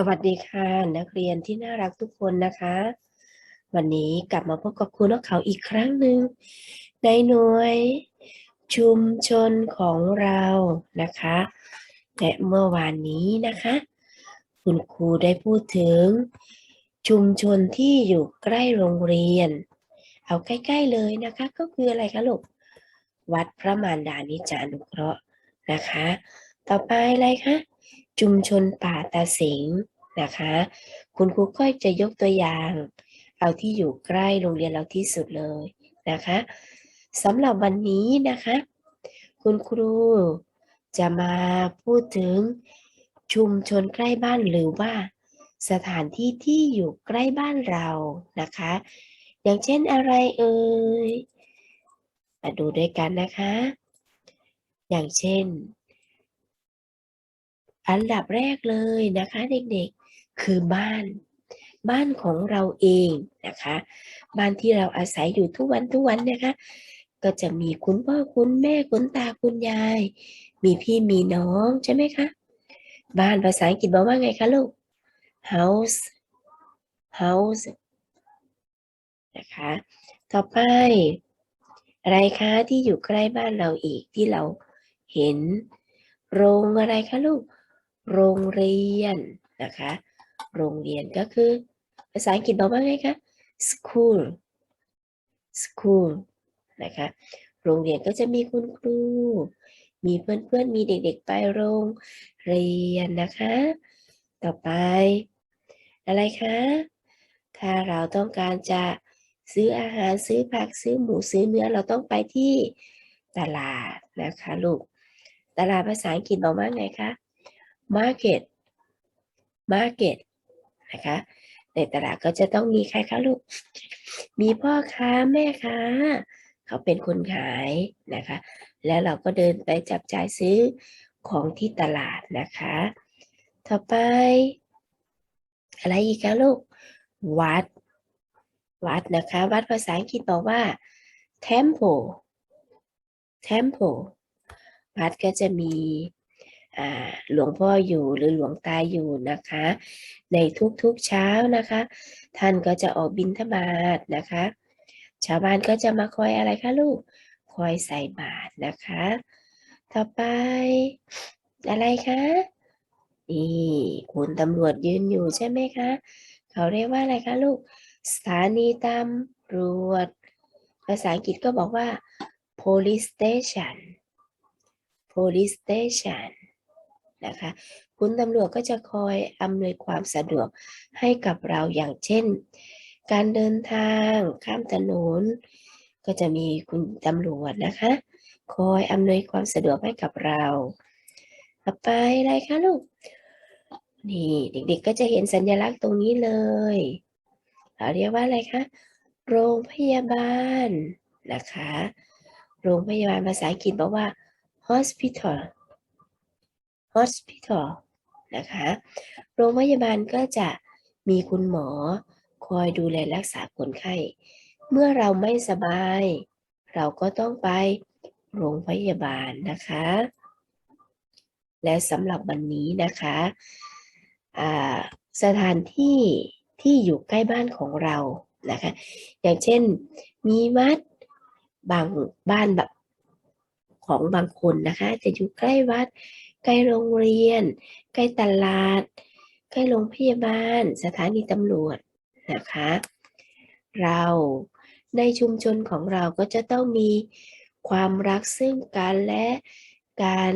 สวัสดีค่ะ นักเรียนที่น่ารักทุกคนนะคะ วันนี้กลับมาพบกับครูนกเขาอีกครั้งหนึ่งในหน่วยชุมชนของเรานะคะและเมื่อวานนี้นะคะ คุณครูได้พูดถึง ชุมชนที่อยู่ใกล้โรงเรียน เอาใกล้ๆเลยนะคะ ก็คืออะไรคะลูกวัดพระมารดานิจานุเคราะห์นะคะ ต่อไปอะไรคะ ชุมชนป่าตาสิงห์นะคะ คุณครูก็จะยกตัวอย่าง เอาที่อยู่ใกล้โรงเรียนเราที่สุดเลยนะคะสำหรับวันนี้นะคะ คุณครูจะมาพูดถึงชุมชนใกล้บ้านหรือว่า สถานที่ที่อยู่ใกล้บ้านเรานะคะ อย่างเช่นอะไรเอ่ยมาดูด้วยกันนะคะ อย่างเช่น อันดับแรกเลยนะคะเด็กๆคือบ้าน บ้านของเราเองนะคะ บ้านที่เราอาศัยอยู่ทุกวันทุกวันนะคะ ก็จะมีคุณพ่อคุณแม่คุณตาคุณยาย มีพี่มีน้องใช่ไหมคะ บ้านภาษาอังกฤษบอกว่าไงคะลูก house house นะคะต่อไปอะไรคะที่อยู่ใกล้บ้านเราอีกที่เราเห็น โรงอะไรคะลูก โรงเรียนนะคะ โรงเรียนก็คือ ภาษาอังกฤษบอกว่าไงคะ school school นะคะ โรงเรียนก็จะมีคุณครู มีเพื่อนๆ มีเด็กๆ ไปโรงเรียนนะคะ ต่อไป อะไรคะ ถ้าเราต้องการจะซื้ออาหารซื้อผักซื้อหมูซื้อเนื้อเราต้องไปที่ตลาดนะคะลูก ตลาดภาษาอังกฤษบอกว่าไงคะ market market นะคะ ในตลาดก็จะต้องมีใครคะลูก มีพ่อค้าแม่ค้า เขาเป็นคนขายนะคะ แล้วเราก็เดินไปจับจ่ายซื้อของที่ตลาดนะคะ ต่อไป อะไรอีกคะลูก วัด วัดนะคะ วัดภาษาอังกฤษบอกว่า temple temple วัดก็จะมี หลวงพ่ออยู่หรือหลวงตาอยู่นะคะ ในทุกๆเช้านะคะ ท่านก็จะออกบิณฑบาตนะคะ ชาวบ้านก็จะมาคอยอะไรคะลูกคอยใส่บาตรนะคะ ต่อไปอะไรคะนี่คุณตำรวจยืนอยู่ใช่ไหมคะ เขาเรียกว่าอะไรคะลูกสถานีตำรวจ ภาษาอังกฤษก็บอกว่า police station police station นะคะ คุณตำรวจก็จะคอยอำนวยความสะดวกให้กับเราอย่างเช่น การเดินทางข้ามถนน ก็จะมีคุณตำรวจนะคะ คอยอำนวยความสะดวกให้กับเราต่อไปอะไรคะลูก นี่เด็กๆก็จะเห็นสัญลักษณ์ตรงนี้เลยเราเรียกว่าอะไรคะ โรงพยาบาลนะคะ โรงพยาบาลภาษาอังกฤษบอกว่า hospital hospital นะคะ โรงพยาบาลก็จะมีคุณหมอคอยดูแลรักษาคนไข้ เมื่อเราไม่สบาย เราก็ต้องไปโรงพยาบาลนะคะ และสำหรับวันนี้นะคะสถานที่ที่อยู่ใกล้บ้านของเรานะคะ อย่างเช่นมีวัดบางบ้านแบบ ของบางคนนะคะ จะอยู่ใกล้วัด ใกล้โรงเรียน ใกล้ตลาด ใกล้โรงพยาบาล สถานีตำรวจนะคะ เราในชุมชนของเราก็จะต้องมีความรักซึ่งกันและกัน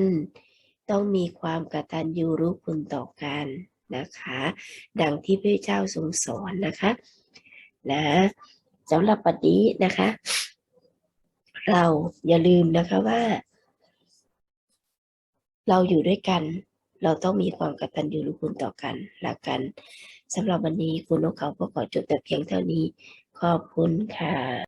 ต้องมีความกตัญญูรู้คุณต่อกันนะคะ ดังที่พระเจ้าทรงสอนนะคะนะสำหรับปัจนี้นะคะ เราอย่าลืมนะคะว่า เราอยู่ด้วยกัน เราต้องมีความกตัญญูรู้คุณต่อกันรักกันสำหรับวันนี้คุณนกเขาก็ขอจบแต่เพียงเท่านี้ ขอบคุณค่ะ